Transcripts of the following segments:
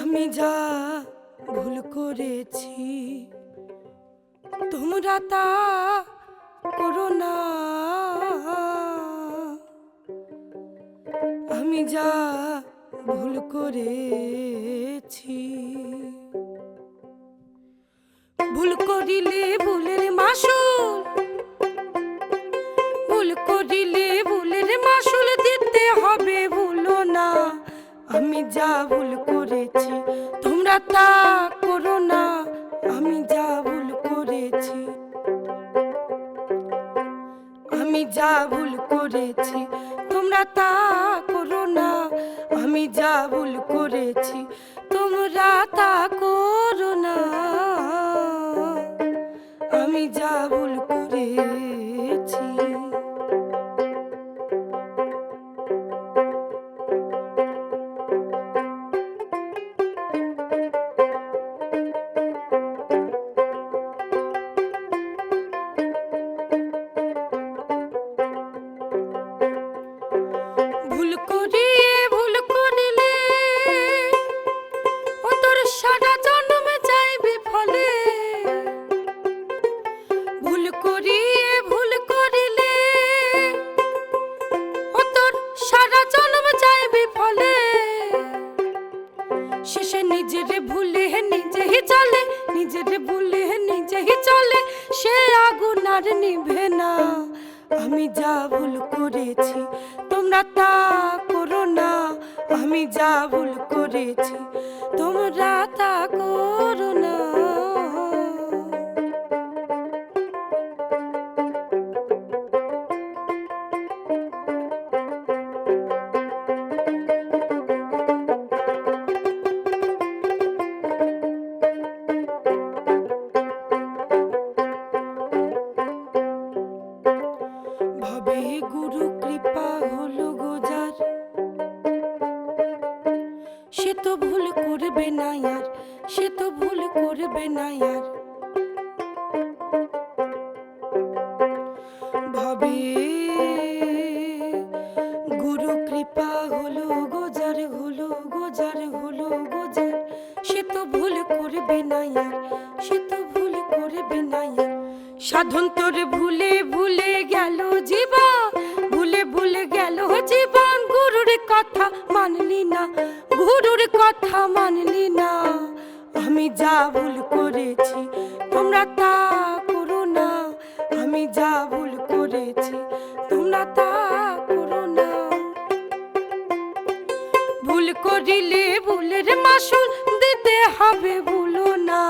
আমি যা ভুল করেছি, তোমরা তা করো না। আমি যা ভুল করেছি, ভুল করিলে ভুলের মাসুল, ভুল করিলে ভুলের মাসুল দিতে হবে ভুলো। আমি যা ভুল করেছি, তোমরা তা করো না, আমি যা ভুল করেছি। আমি যা ভুল করেছি, তোমরা তা করো না, আমি যা ভুল করেছি, তোমরা তা করো না, আমি যা ভুল করেছি। করিয়ে ভুল করিলে ও তোর সারা জন্ম যাইবে ফলে শেষে নিজের ভুলে নিজেই চলে, নিজের ভুলে নিজেই চলে, সে আগুন আর নিভে না। আমি যা ভুল করেছি, তোমরা তা করো না। আমি যা ভুল করেছি, তোমরা তা করো ভবে গুরু, কৃপা হলো গোজার সে তো ভুল করবে না আর, সে তো ভুল করবে না আর। ভবে গুরু, কৃপা হলো গোজার হলো গোজার হলো গোজার সে তো ভুল করবে না আর সাধন তোর ভুলে ভুলে গেল জীবন, ভুলে ভুলে গেল জীবন। গুরুর কথা মানলি না, গুরুর কথা মানলি না। আমি যা ভুল করেছি, তোমরা তা করো না। আমি যা ভুল করেছি, তোমরা তা করো না। ভুল করিলে ভুলের মাসুল দিতে হবে ভুলো না।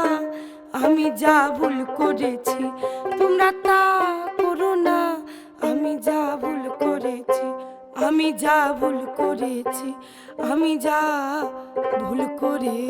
আমি যা ভুল করেছি, তোমরা তা করো না। আমি যা ভুল করেছি, আমি যা ভুল করেছি, আমি যা ভুল করেছি।